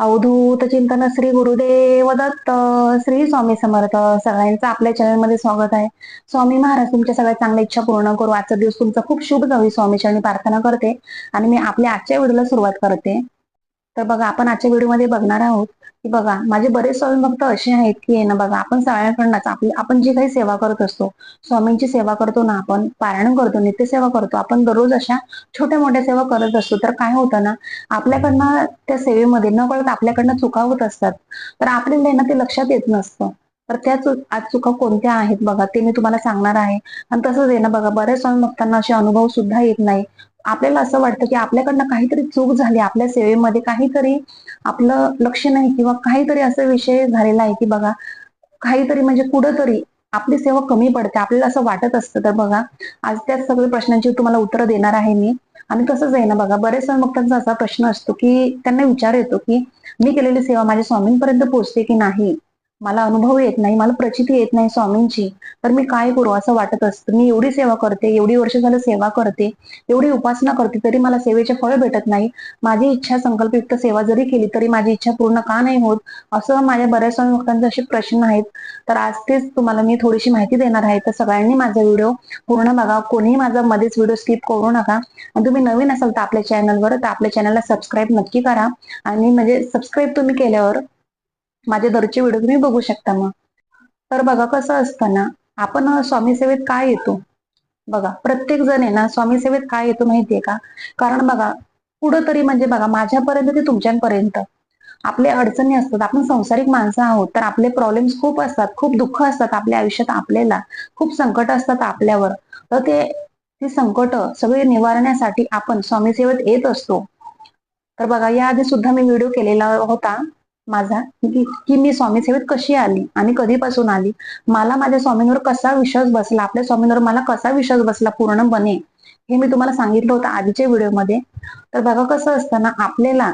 अवधूत चिंतन श्री गुरुदेव दत्त श्री स्वामी समर्थ सगळ्यांचं आपल्या चॅनलमध्ये स्वागत आहे. स्वामी महाराज तुमच्या सगळ्या चांगल्या इच्छा पूर्ण करू. आजचा दिवस तुमचा खूप शुभ जावी स्वामी चरणी प्रार्थना करते आणि मी आपल्या आजच्या व्हिडिओला सुरुवात करते. तर बघा आपण आजच्या व्हिडिओमध्ये बघणार आहोत की बघा माझे बरेच स्वामी भक्त असे आहेत की ना बघा आपण सगळ्यांकडनंच आपली आपण जी काही सेवा करत असतो स्वामींची सेवा करतो ना आपण पारायण करतो नित्य सेवा करतो आपण दररोज अशा छोट्या मोठ्या सेवा करत असतो तर काय होतं ना आपल्याकडनं त्या सेवेमध्ये न कळत आपल्याकडनं चुका होत असतात. तर आपल्याला ना ते लक्षात येत नसतं. तर त्या आज चुका कोणत्या आहेत बघा ते मी तुम्हाला सांगणार आहे. आणि तसंच आहे ना बघा बऱ्याच स्वामी भक्तांना असे अनुभव सुद्धा येत नाही. आपल्याला असं वाटतं की आपल्याकडनं काहीतरी चूक झाली आपल्या सेवेमध्ये काहीतरी आपलं लक्ष नाही किंवा काहीतरी असा विषय झालेला आहे की बघा काहीतरी म्हणजे कुठंतरी आपली सेवा कमी पडते आपल्याला असं वाटत असतं. तर बघा आज त्या सगळ्या प्रश्नांची तुम्हाला उत्तर देणार आहे मी. आणि तसंच आहे ना बघा बरेच भक्तांचा असा प्रश्न असतो की त्यांना विचार येतो की मी केलेली सेवा माझ्या स्वामींपर्यंत पोहोचते की नाही? मला अनुभव येत नाही मला प्रचिती येत नाही स्वामींची. तर मी काय करू असं वाटत असतं. मी एवढी सेवा करते एवढी वर्ष झालं सेवा करते एवढी उपासना करते तरी मला सेवेचे फळ भेटत नाही. माझी इच्छा संकल्पयुक्त सेवा जरी केली तरी माझी इच्छा पूर्ण का नाही होत? असं माझ्या बऱ्याच स्वामी भक्तांचे असे प्रश्न आहेत. तर आज तेच तुम्हाला मी थोडीशी माहिती देणार आहे. तर सगळ्यांनी माझा व्हिडिओ पूर्ण बघा. कोणीही माझा मध्येच व्हिडिओ स्किप करू नका. आणि तुम्ही नवीन असाल तर आपल्या चॅनलवर तर आपल्या चॅनलला सबस्क्राईब नक्की करा. आणि म्हणजे सबस्क्राईब तुम्ही केल्यावर माझे दरचे व्हिडिओ तुम्ही बघू शकता मग. तर बघा कसं असतं ना आपण स्वामी सेवेत काय येतो? बघा प्रत्येक जण आहे ना स्वामी सेवेत काय येतो माहितीये का? कारण बघा कुठंतरी तरी म्हणजे बघा माझ्यापर्यंत ते तुमच्यापर्यंत. आपले अडचणी असतात आपण संसारिक माणसं आहोत तर आपले प्रॉब्लेम्स खूप असतात खूप दुःख असतात आपल्या आयुष्यात आपल्याला खूप संकट असतात आपल्यावर. तर ते ती संकट सगळे निवारण्यासाठी आपण स्वामी सेवेत येत असतो. तर बघा याआधी सुद्धा मी व्हिडिओ केलेला होता माझा की मी स्वामी सेवेत कशी आली आणि कधीपासून आली? मला माझ्या स्वामींवर कसा विश्वास बसला? आपल्या स्वामींवर मला कसा विश्वास बसला? पूर्णपणे हे मी तुम्हाला सांगितलं होतं आधीच्या व्हिडिओमध्ये. तर बघा कसं असतं ना आपल्याला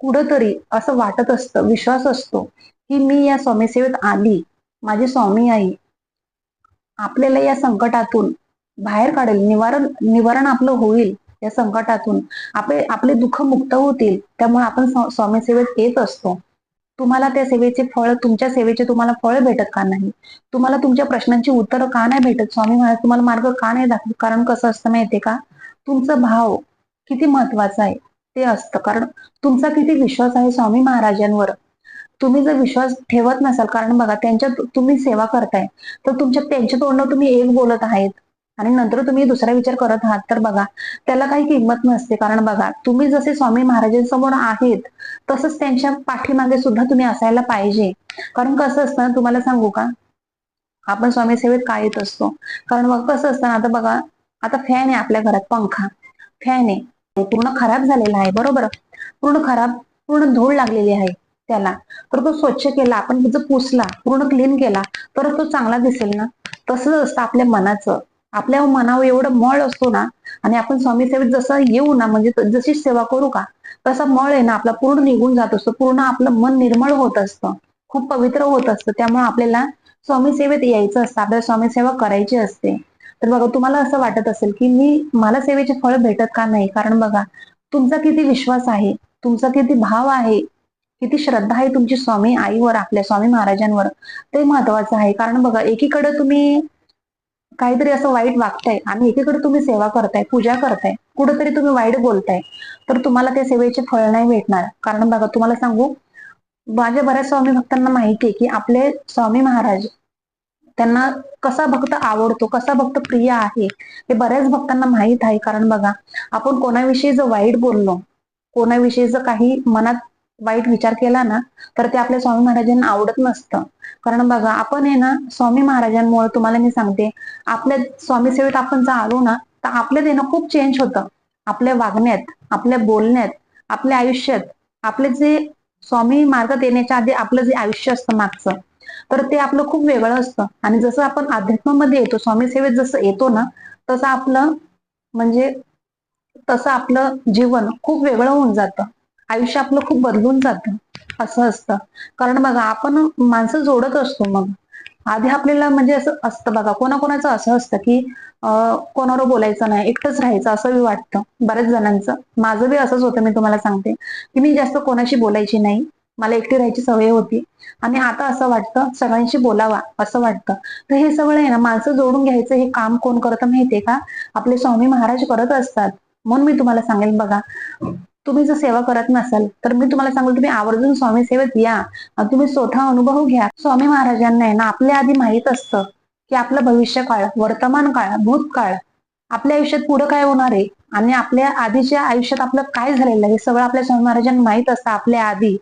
कुठंतरी असं वाटत असतं विश्वास असतो की मी या स्वामी सेवेत आली. माझी स्वामी आई आपल्याला या संकटातून बाहेर काढेल. निवारण निवारण आपलं होईल या संकटातून. आपले आपले दुःख मुक्त होतील. त्यामुळे आपण स्वामी सेवेत येत असतो. तुम्हाला त्या सेवेचे फळ तुमच्या सेवेचे तुम्हाला फळ भेटत का नाही? तुम्हाला तुमच्या प्रश्नांची उत्तरं का नाही भेटत? स्वामी महाराज तुम्हाला मार्ग का नाही दाखवत? कारण कसं असतं माहितीये का? तुमचा भाव किती महत्त्वाचा आहे ते असतं. कारण तुमचा किती विश्वास आहे स्वामी महाराजांवर? तुम्ही जर विश्वास ठेवत नसाल कारण बघा त्यांच्या तुम्ही सेवा करताय तर तुमच्या त्यांच्या तोंडावर तुम्ही एक बोलत आहेत. आणि नंतर तुम्ही दुसरा विचार करत आहात तर बघा त्याला काही किंमत नसते. कारण बघा तुम्ही जसे स्वामी महाराजांसमोर आहेत तसंच त्यांच्या पाठीमागे सुद्धा तुम्ही असायला पाहिजे. कारण कसं असतं तुम्हाला सांगू का? आपण स्वामी सेवेत काय येत असतो. कारण मग कसं असतं आता बघा आता फॅन आहे आपल्या घरात पंखा. फॅन आहे. पूर्ण खराब झालेला आहे बरोबर? पूर्ण खराब पूर्ण धूळ लागलेली आहे त्याला. तर तो स्वच्छ केला आपण जर पुसला पूर्ण क्लीन केला तर तो चांगला दिसेल ना? तसंच असतं आपल्या मनाचं. आपल्या मनावर एवढं मळ असतो ना आणि आपण स्वामी सेवेत जसं येऊ ना म्हणजे जशी सेवा करू का तसा मळ आहे ना आपला पूर्ण निघून जात असतो पूर्ण आपलं मन निर्मळ होत असतं खूप पवित्र होत असतं त्यामुळे आपल्याला स्वामी सेवेत यायचं असतं आपल्याला स्वामी सेवा करायची असते. तर बघा तुम्हाला असं वाटत असेल की मी मला सेवेचे फळ भेटत का नाही? कारण बघा तुमचा किती विश्वास आहे तुमचा किती भाव आहे किती श्रद्धा आहे तुमची स्वामी आईवर आपल्या स्वामी महाराजांवर ते महत्वाचं आहे. कारण बघा एकीकडे तुम्ही काहीतरी असं वाईट वागताय. आणि एकीकडे तुम्ही सेवा करताय पूजा करताय कुठेतरी तुम्ही वाईट बोलताय तर तुम्हाला त्या सेवेचे फळ नाही भेटणार. कारण बघा तुम्हाला सांगू माझ्या बऱ्याच स्वामी भक्तांना माहिती आहे की आपले स्वामी महाराज त्यांना कसा भक्त आवडतो कसा भक्त प्रिय आहे हे बऱ्याच भक्तांना माहीत आहे. कारण बघा आपण कोणाविषयी जर वाईट बोललो कोणाविषयी जर काही मनात वाईट विचार केला ना तर ते आपल्या स्वामी महाराजांना आवडत नसतं. कारण बघा आपण आहे ना स्वामी महाराजांमुळे तुम्हाला मी सांगते आपल्या स्वामी सेवेत आपण जर आलो ना तर आपलं ना खूप चेंज होतं. आपल्या वागण्यात आपल्या बोलण्यात आपल्या आयुष्यात आपले जे स्वामी मार्गात येण्याच्या आधी आपलं जे आयुष्य असतं मागचं तर ते आपलं खूप वेगळं असतं. आणि जसं आपण अध्यात्मामध्ये येतो स्वामी सेवेत जसं येतो ना तसं आपलं म्हणजे तसं आपलं जीवन खूप वेगळं होऊन जातं. आयुष्य आपलं खूप बदलून जातं असं असतं. कारण बघा आपण माणसं जोडत असतो मग. आधी आपल्याला म्हणजे असं असतं बघा कोणाकोणाचं असं असतं की कोणावर बोलायचं नाही एकटंच राहायचं असं बी वाटतं बऱ्याच जणांचं. माझं बी असंच होतं मी तुम्हाला सांगते. की मी जास्त कोणाशी बोलायची नाही. मला एकटी राहायची सवय होती. आणि आता असं वाटतं सगळ्यांशी बोलावा असं वाटतं. तर हे सगळं आहे ना माणसं जोडून घ्यायचं हे काम कोण करतं माहितीये का? आपले स्वामी महाराज करत असतात. म्हणून मी तुम्हाला सांगेल बघा. तुम्ही जर सेवा करत नसाल तर मी तुम्हाला सांगेल तुम्ही आवर्जून स्वामी सेवेत या. तुम्ही स्वतः अनुभव घ्या. स्वामी महाराजांना आहे ना आपल्या आधी माहीत असतं की आपलं भविष्य काळ वर्तमान काळ भूतकाळ आपल्या आयुष्यात पुढं काय होणार आहे? आणि आपल्या आधीच्या आयुष्यात आपलं काय झालेलं आहे? हे सगळं आपल्या स्वामी महाराजांना माहीत असतं आपल्या आधी.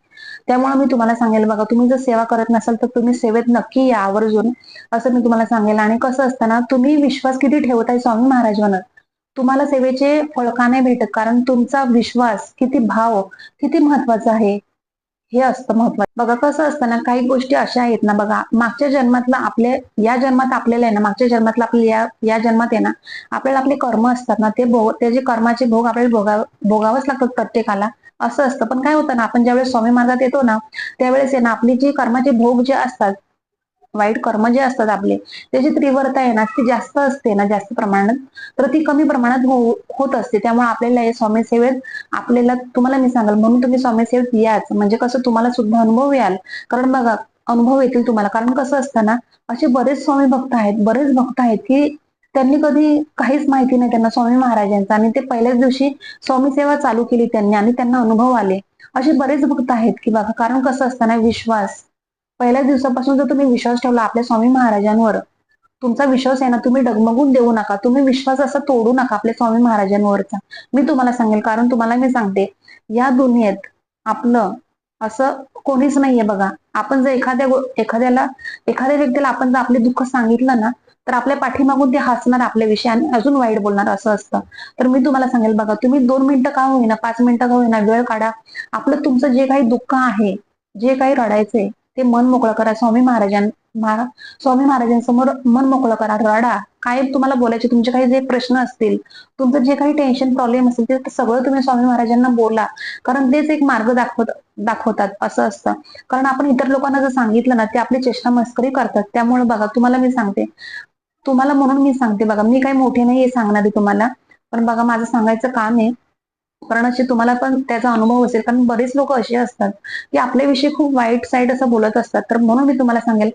त्यामुळे मी तुम्हाला सांगेल बघा तुम्ही जर सेवा करत नसाल तर तुम्ही सेवेत नक्की या आवर्जून. असं मी तुम्हाला सांगेल. आणि कसं असतं ना तुम्ही विश्वास किती ठेवताय स्वामी महाराजांवर? तुम्हाला सेवेचे फळ का नाही भेटत? कारण तुमचा विश्वास किती भाव किती महत्त्वाचा आहे हे असतं महत्वाचं बघा कसं असतं ना काही गोष्टी अशा आहेत ना बघा मागच्या जन्मातला आपल्या या जन्मात आपल्याला आहे ना मागच्या जन्मातला आपल्या या या जन्मात आहे ना आपल्याला आपले कर्म असतात ना ते भोग ते जे कर्माचे भोग आपल्याला भोगा भोगावंच लागतात प्रत्येकाला असं असतं. पण काय होतं ना आपण ज्यावेळेस स्वामी मार्गात येतो ना त्यावेळेस आहे ना आपली जी कर्माचे भोग जे असतात वाईट कर्म जे म्हणजे असतात आपले. त्याची तीव्रता आहे ना ती जास्त असते ना जास्त प्रमाणात. तर ती कमी प्रमाणात हो- होत असते. त्यामुळे आपल्याला हे स्वामी सेवेत आपल्याला तुम्हाला मी सांगाल म्हणून तुम्ही स्वामी सेवेत याच. म्हणजे कसं तुम्हाला सुद्धा अनुभव याल. कारण बघा अनुभव येतील तुम्हाला. कारण कसं असतं ना असे बरेच स्वामी भक्त आहेत बरेच भक्त आहेत की त्यांनी कधी काहीच माहिती नाही त्यांना स्वामी महाराजांचा. आणि ते पहिल्याच दिवशी स्वामी सेवा चालू केली त्यांनी आणि त्यांना अनुभव आले. असे बरेच भक्त आहेत की बघा कारण कसं असतं ना विश्वास पहिल्याच दिवसापासून जर तुम्ही विश्वास ठेवला आपल्या स्वामी महाराजांवर तुमचा विश्वास आहे ना तुम्ही डगमगून देऊ नका. तुम्ही विश्वास असा तोडू नका आपल्या स्वामी महाराजांवरचा. मी तुम्हाला सांगेल कारण तुम्हाला मी सांगते या दुनियेत आपलं असं कोणीच नाहीये बघा. आपण जर एखाद्या एखाद्याला एखाद्या व्यक्तीला आपण जर आपले दुःख सांगितलं ना तर आपल्या पाठीमागून ते हसणार आपल्याविषयी आणि अजून वाईट बोलणार असं असतं. तर मी तुम्हाला सांगेल बघा तुम्ही दोन मिनिटं का होईना पाच मिनिटं का होईना वेळ काढा. आपलं तुमचं जे काही दुःख आहे जे काही रडायचंय ते मन मोकळं करा स्वामी महाराजां महा- स्वामी महाराजांसमोर मन मोकळं करा रडा. काय तुम्हाला बोलायचे तुमचे काही जे प्रश्न असतील तुमचं जे काही टेन्शन प्रॉब्लेम असेल ते सगळं तुम्ही स्वामी महाराजांना बोला. कारण तेच एक मार्ग दाखवत दाखवतात असं असतं. कारण आपण इतर लोकांना जर सांगितलं ना ते आपली चेष्टा मस्करी करतात. त्यामुळे बघा तुम्हाला मी सांगते. तुम्हाला म्हणून मी सांगते बघा मी काही मोठे नाही हे सांगणारे तुम्हाला. पण बघा माझं सांगायचं काम आहे कारण असे तुम्हाला पण त्याचा अनुभव असेल. कारण बरेच लोक असे असतात की आपल्याविषयी खूप वाईट साईड असं बोलत असतात. तर म्हणून मी तुम्हाला सांगेल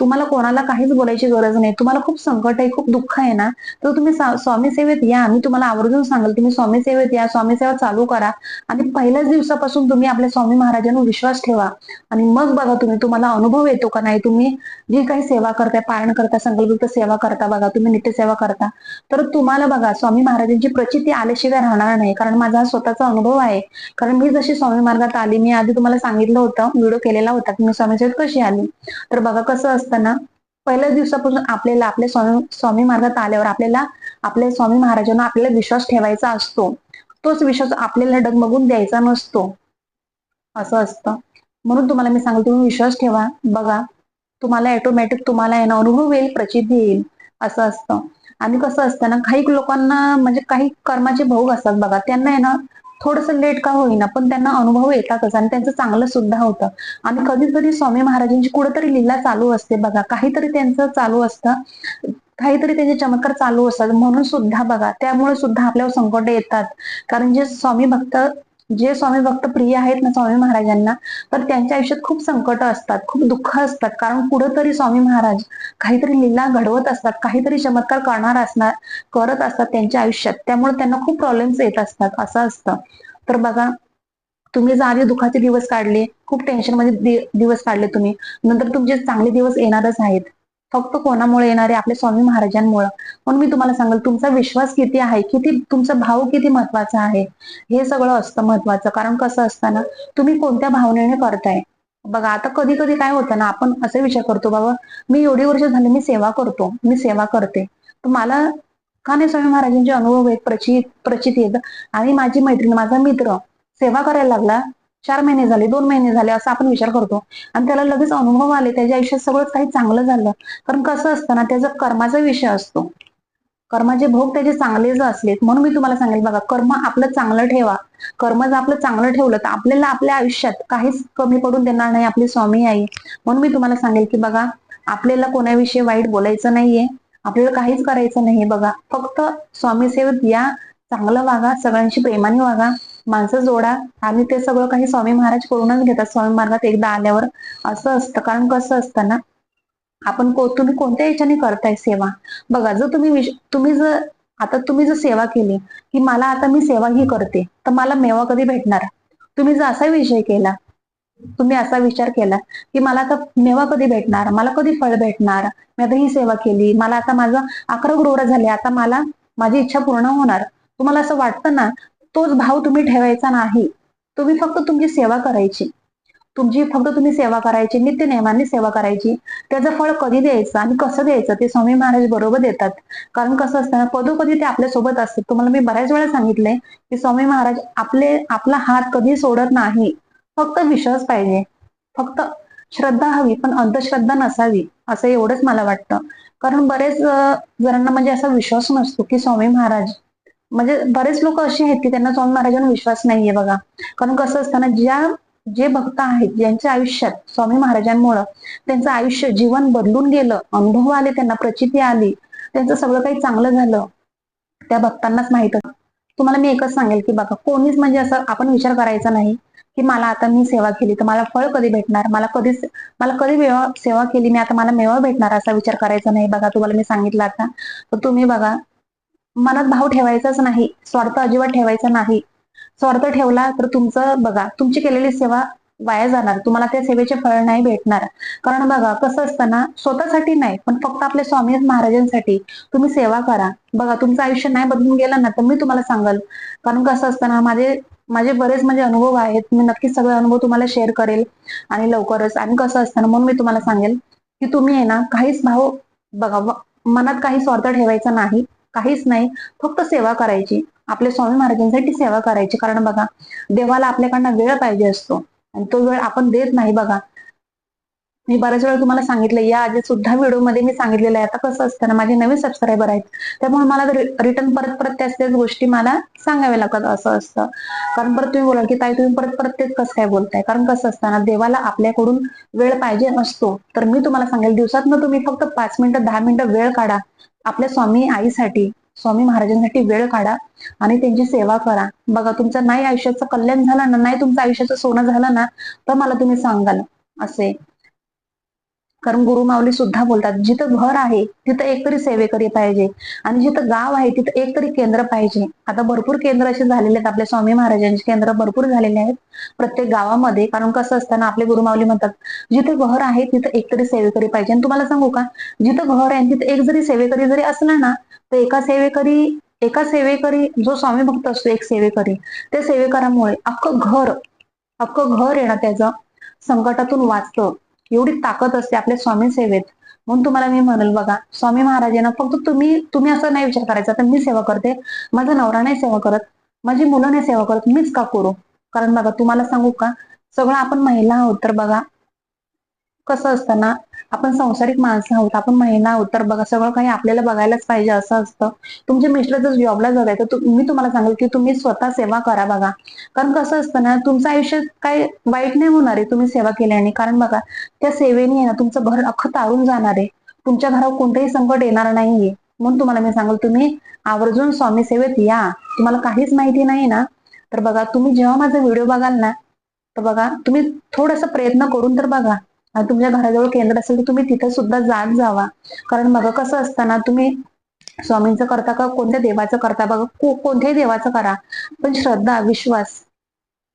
तुम्हाला कोणाला काहीच बोलायची गरज नाही. तुम्हाला खूप संकट आहे खूप दुःख आहे ना तर तुम्ही स्वामी सेवेत या. मी तुम्हाला आवर्जून सांगेल तुम्ही स्वामी सेवेत या. स्वामी सेवा चालू करा. आणि पहिल्याच दिवसापासून तुम्ही आपल्या स्वामी महाराजांवर विश्वास ठेवा. आणि मग बघा तुम्ही तुम्हाला अनुभव येतो का नाही. तुम्ही जी काही सेवा करताय पारायण करता संकल्पयुक्त सेवा करता बघा. तुम्ही नित्य सेवा करता. तर तुम्हाला बघा स्वामी महाराजांची प्रचिती आल्याशिवाय राहणार नाही. कारण माझा स्वतःचा अनुभव आहे. कारण मी जशी स्वामी मार्गात आली मी आधी तुम्हाला सांगितलं होतं व्हिडिओ केलेला होता की मी स्वामीच्या कशी आली. तर बघा कसं असतं ना पहिल्याच दिवसापासून आपल्याला आपल्या स्वामी स्वामी मार्गात आल्यावर आपल्याला आपल्या स्वामी महाराजांना आपल्याला विश्वास ठेवायचा असतो. तोच विश्वास आपल्याला डगमगून द्यायचा नसतो. असं असतं. म्हणून तुम्हाला मी सांगते तुम्ही विश्वास ठेवा. बघा तुम्हाला ऑटोमॅटिक तुम्हाला येणं अनुभव येईल प्रचिती येईल. असं असतं. आणि कसं असतं ना काही लोकांना म्हणजे काही कर्माचे भोग असतात बघा. त्यांना आहे ना थोडस लेट का होईना पण त्यांना अनुभव येतातच आणि त्यांचं चांगलं सुद्धा होतं. आणि कधी कधी स्वामी महाराजांची कुठेतरी लीला चालू असते बघा. काहीतरी त्यांचं चालू असतं. काहीतरी त्यांचे चमत्कार चालू असतात. म्हणून सुद्धा बघा त्यामुळे सुद्धा आपल्यावर संकट येतात. कारण जे स्वामी भक्त जे स्वामी भक्त प्रिय आहेत ना स्वामी महाराजांना तर त्यांच्या आयुष्यात खूप संकट असतात खूप दुःख असतात. कारण कुठंतरी स्वामी महाराज काहीतरी लीला घडवत असतात काहीतरी चमत्कार करणार असणार करत असतात त्यांच्या आयुष्यात. त्यामुळे त्यांना खूप प्रॉब्लेम्स येत असतात असं असतं. तर बघा तुम्ही जर आधी दुःखाचे दिवस काढले खूप टेन्शनमध्ये दिवस काढले तुम्ही नंतर तुमचे चांगले दिवस येणारच आहेत. फक्त कोणामुळे येणारे? आपले स्वामी महाराजांमुळे. म्हणून मी तुम्हाला सांगेल तुमचा विश्वास किती आहे? किती तुमचा भाव किती महत्त्वाचा आहे? हे सगळं असतं महत्वाचं. कारण कसं असतं ना तुम्ही कोणत्या भावनेने करताय? बघा आता कधी कधी काय होतं ना आपण असे विचार करतो बाबा मी एवढी वर्ष झाली मी सेवा करतो मी सेवा करते. तर मला का नाही स्वामी महाराजांचे अनुभव आहेत प्रचित प्रचित येत आणि माझी मैत्रीण माझा मित्र सेवा करायला लागला चार महिने झाले दोन महिने झाले असं आपण विचार करतो. आणि त्याला लगेच अनुभव आले त्याच्या आयुष्यात सगळं काही चांगलं झालं. कारण कसं असतं ना त्याचा कर्माचा विषय असतो. कर्माचे भोग त्याचे चांगले जर असलेत म्हणून मी तुम्हाला सांगेल बघा कर्म आपलं चांगलं ठेवा. कर्म जर आपलं चांगलं ठेवलं तर आपल्याला आपल्या आयुष्यात काहीच कमी पडून देणार नाही आपली स्वामी आई. म्हणून मी तुम्हाला सांगेल की बघा आपल्याला कोणाविषयी वाईट बोलायचं नाहीये. आपल्याला काहीच करायचं नाहीये बघा. फक्त स्वामी सेवेत या चांगलं वागा सगळ्यांशी प्रेमाने वागा. माणसं जोडा. आणि ते सगळं काही स्वामी महाराज करूनच घेतात. स्वामी मार्गात एकदा आल्यावर असं असतं. कारण कसं असतं ना आपण को- तुम्ही कोणत्या याच्याने करताय सेवा? बघा जर तुम्ही विश- तुम्ही जर आता तुम्ही जर सेवा केली की मला आता मी सेवा ही करते तर मला मेवा कधी भेटणार? तुम्ही जर असा विषय केला तुम्ही असा विचार केला की मला आता मेवा कधी भेटणार? मला कधी फळ भेटणार? मी आता ही सेवा केली मला आता माझं अकरा गुरुवर झाले आता मला माझी इच्छा पूर्ण होणार. तुम्हाला असं वाटतं ना तोच भाव तुम्ही ठेवायचा नाही. तुम्ही फक्त तुमची सेवा करायची. तुमची फक्त तुम्ही सेवा करायची नित्य नियमाने सेवा करायची. त्याचं फळ कधी द्यायचं आणि कसं द्यायचं ते स्वामी महाराज बरोबर देतात. कारण कसं असतं ना पदोपदी ते आपल्यासोबत असतात. तुम्हाला मी बऱ्याच वेळा सांगितलंय की स्वामी महाराज आपले आपला हात कधी सोडत नाही. फक्त विश्वास पाहिजे. फक्त श्रद्धा हवी पण अंधश्रद्धा नसावी असं एवढंच मला वाटतं. कारण बरेच जणांना म्हणजे असा विश्वास नसतो की स्वामी महाराज म्हणजे बरेच लोक असे आहेत की त्यांना स्वामी महाराजांवर विश्वास नाहीये बघा. कारण कसं असतं ना ज्या जे भक्त आहेत ज्यांच्या आयुष्यात स्वामी महाराजांमुळं त्यांचं आयुष्य जीवन बदलून गेलं अनुभव आले त्यांना प्रचिती आली त्यांचं सगळं काही चांगलं झालं त्या भक्तांनाच माहीत तुम्हाला मी एकच सांगेल की बघा कोणीच म्हणजे असं आपण विचार करायचा नाही की मला आता मी सेवा केली तर मला फळ कधी भेटणार? मला कधी मला कधी सेवा केली मी आता मला मेवा भेटणार असा विचार करायचा नाही. बघा तुम्हाला मी सांगितलं आता. तर तुम्ही बघा मनात भाव ठेवायचाच नाही स्वार्थ अजिबात ठेवायचा नाही. स्वार्थ ठेवला तर तुमचं बघा तुमची केलेली सेवा वाया जाणार तुम्हाला त्या सेवेचे फळ नाही भेटणार. कारण बघा कसं असतं ना स्वतःसाठी नाही पण फक्त आपल्या स्वामी महाराजांसाठी तुम्ही सेवा करा. बघा तुमचं आयुष्य नाही बदलून गेलं ना तर मी तुम्हाला सांगल. कारण कसं असतं ना माझे माझे बरेच म्हणजे अनुभव आहेत. मी नक्कीच सगळे अनुभव तुम्हाला शेअर करेल आणि लवकरच. आणि कसं असतं ना म्हणून मी तुम्हाला सांगेल की तुम्ही आहे ना काहीच भाव बघा मनात काही स्वार्थ ठेवायचा नाही. काहीच नाही. फक्त सेवा करायची. आपल्या स्वामी महाराजांसाठी सेवा करायची. कारण बघा देवाला आपल्याकडनं वेळ पाहिजे असतो. आणि तो वेळ आपण देत नाही बघा. मी बऱ्याच वेळा तुम्हाला सांगितलं या आधी सुद्धा व्हिडिओमध्ये मी सांगितलेलं आहे. आता कसं असतं ना माझे नवीन सबस्क्रायबर आहेत. त्यामुळे मला रिटर्न परत परत त्याच त्याच गोष्टी मला सांगाव्या लागतात असं असतं. कारण परत तुम्ही बोलाल की ताई तुम्ही परत परत तेच कसं काय बोलताय? कारण कसं असतं ना देवाला आपल्याकडून वेळ पाहिजे असतो. तर मी तुम्हाला सांगेल दिवसातनं तुम्ही फक्त पाच मिनिटं दहा मिनिटं वेळ काढा. आपल्या स्वामी आईसाठी स्वामी महाराजांसाठी वेळ काढा आणि त्यांची सेवा करा. बघा तुमचं नाही आयुष्याचं कल्याण झालं ना नाही तुमचं आयुष्याचं सोनं झालं ना तर मला तुम्ही सांगाल. असे. कारण गुरु माऊली सुद्धा बोलतात जिथं घर आहे तिथं एकतरी सेवेकरी पाहिजे. आणि जिथं गाव आहे तिथं एकतरी केंद्र पाहिजे. आता भरपूर केंद्र असे झालेले आहेत आपल्या स्वामी महाराजांचे केंद्र भरपूर झालेले आहेत प्रत्येक गावामध्ये. कारण कसं असतं ना आपले गुरु माऊली म्हणतात जिथे घर आहे तिथं एकतरी सेवेकरी पाहिजे. आणि तुम्हाला सांगू का जिथं घर आहे तिथं एक जरी सेवेकरी जरी असला ना तर एका सेवेकरी एका सेवेकरी जो स्वामी भक्त असतो एक सेवेकरी. त्या सेवेकरामुळे अख्खं घर अख्खं घर येणं ना त्याचं संकटातून वाचतं. एवढी ताकद असते आपल्या स्वामी सेवेत. म्हणून तुम्हाला मी म्हणेल बघा स्वामी महाराजांना फक्त तुम्ही तुम्ही असं नाही विचार करायचा तर मी सेवा करते. माझा नवरा नाही सेवा करत माझी मुलं नाही सेवा करत मीच का करू? कारण बघा तुम्हाला सांगू का? सगळं आपण महिला आहोत तर बघा कसं असतं ना आपण संसारिक माणसं आहोत आपण महिला आहोत तर बघा सगळं काही आपल्याला बघायलाच पाहिजे असं असतं. तुमचे मिस्टर जर जॉबला जात आहे तर मी तुम्हाला सांगेल की तुम्ही स्वतः सेवा करा बघा. कारण कसं असतं ना तुमचं आयुष्य काय वाईट नाही होणार आहे तुम्ही सेवा केल्याने. कारण बघा त्या सेवेने ना तुमचं घर अख्खं तारून जाणार आहे. तुमच्या घरावर कोणतंही संकट येणार नाहीये. म्हणून तुम्हाला मी सांगेल तुम्ही आवर्जून स्वामी सेवेत या. तुम्हाला काहीच माहिती नाही ना. तर बघा तुम्ही जेव्हा माझा व्हिडिओ बघाल ना तर बघा तुम्ही थोडासा प्रयत्न करून तर बघा. तुमच्या घराजवळ केंद्र असेल तर तुम्ही तिथे सुद्धा जात जावा. कारण मग कसं असतं ना तुम्ही स्वामींचं करता का कोणत्या देवाचं करता बघा कोणत्याही देवाचं करा पण श्रद्धा विश्वास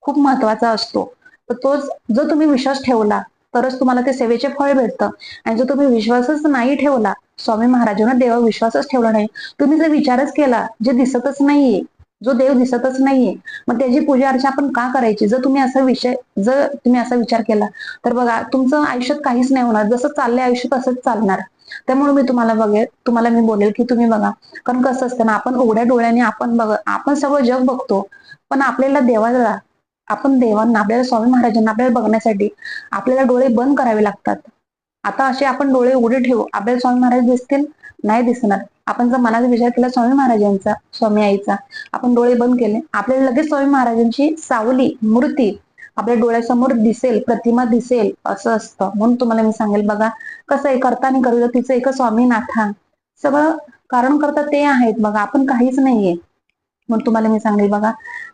खूप महत्त्वाचा असतो. तर तोच जो तुम्ही विश्वास ठेवला तरच तुम्हाला ते सेवेचे फळ भेटतं. आणि जर तुम्ही विश्वासच नाही ठेवला स्वामी महाराजांना देवा विश्वासच ठेवला नाही तुम्ही जर विचारच केला जे दिसतच नाहीये जो देव दिसतच नाहीये. मग त्याची पूजा अर्चा आपण का करायची? जर तुम्ही असा विषय जर तुम्ही असा विचार केला तर बघा तुमचं आयुष्यात काहीच नाही होणार. जसं चाललंय आयुष्य तसंच चालणार. त्यामुळे मी तुम्हाला बघेल तुम्हाला मी बोलेल की तुम्ही बघा. कारण कसं असतं ना आपण उघड्या डोळ्याने आपण बघ आपण सगळं जग बघतो. पण आपल्याला देवाला आपण देवांना आपल्याला स्वामी महाराजांना आपल्याला बघण्यासाठी आपल्याला डोळे बंद करावे लागतात. आता असे आपण डोळे उघडे ठेवू. आपल्याला स्वामी महाराज दिसतील नाही दिसणार. आपण जर मनाचा विचार केला स्वामी महाराजांचा स्वामी आईचा आपण डोळे बंद केले आपल्याला लगेच स्वामी महाराजांची सावली मूर्ती आपल्या डोळ्यासमोर दिसेल प्रतिमा दिसेल असं असतं. म्हणून तुम्हाला मी सांगेल बघा कसं आहे करताना करू तिचं एक स्वामीनाथा. सगळं कारण करता ते आहेत बघा आपण काहीच नाहीये. म्हणून तुम्हाला मी सांगेल बघा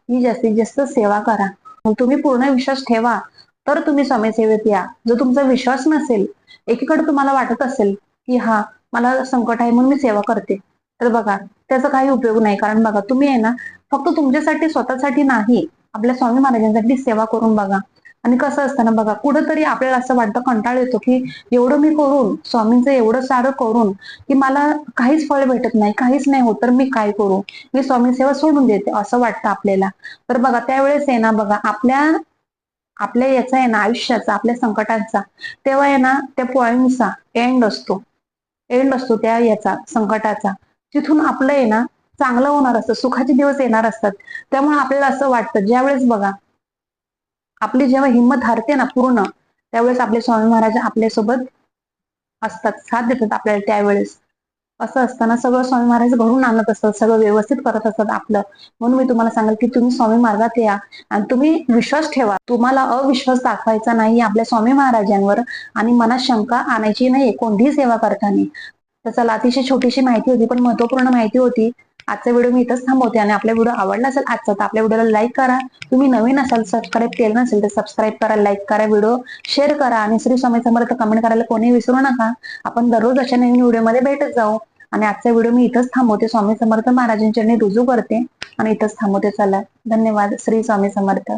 ही जास्तीत जास्त सेवा करा. मग तुम्ही पूर्ण विश्वास ठेवा तर तुम्ही स्वामी सेवेत या. जर तुमचा विश्वास नसेल एकीकडे तुम्हाला वाटत असेल की हा मला संकट आहे म्हणून मी सेवा करते. तर बघा त्याचा काही उपयोग नाही. कारण बघा तुम्ही आहे ना फक्त तुमच्यासाठी स्वतःसाठी नाही आपल्या स्वामी महाराजांसाठी सेवा करून बघा. आणि कसं असतं ना बघा कुठंतरी आपल्याला असं वाटतं कंटाळ येतो की एवढं मी करून स्वामींचं एवढं सारं करून की मला काहीच फळ भेटत नाही काहीच नाही होत तर मी काय करू? मी स्वामी सेवा सोडून देते असं वाटतं आपल्याला. तर बघा त्यावेळेस आहे ना बघा आपल्या आपल्या याचा आहे ना आयुष्याचा आपल्या संकटांचा तेव्हा आहे ना त्या पॉइंटचा एंड असतो. एंड असतो त्या याचा संकटाचा. तिथून आपलं आहे ना चांगलं होणार असतं सुखाचे दिवस येणार असतात. त्यामुळे आपल्याला असं वाटतं ज्यावेळेस बघा आपली जेव्हा हिंमत हरते ना पूर्ण त्यावेळेस आपले स्वामी महाराज आपल्यासोबत असतात साथ देतात आपल्याला त्यावेळेस. असं असताना सगळं स्वामी महाराज घडून आणत असतात सगळं व्यवस्थित करत असतात आपलं. म्हणून मी तुम्हाला सांगेल की तुम्ही स्वामी मार्गात या आणि तुम्ही विश्वास ठेवा. तुम्हाला अविश्वास दाखवायचा नाही आपल्या स्वामी महाराजांवर आणि मनात शंका आणायची नाही कोणतीही सेवा करताना. तर चला अतिशय छोटीशी माहिती होती पण महत्त्वपूर्ण माहिती होती. आजचा व्हिडिओ मी इथंच थांबवते आणि आपला व्हिडिओ आवडला असेल आजचा तर आपल्या व्हिडिओला लाईक करा. तुम्ही नवीन असाल सबस्क्राईब केलं नसेल तर सबस्क्राईब करा लाईक करा व्हिडिओ शेअर करा आणि श्री स्वामी समर्थ कमेंट करायला कोणी विसरू नका. आपण दररोज अशा नवीन व्हिडिओमध्ये भेटत जाऊ. आणि आजचा व्हिडिओ मी इथंच थांबवते. स्वामी समर्थ महाराजांच्या रुजू करते. आणि इथंच थांबवते. चला धन्यवाद. श्री स्वामी समर्थ.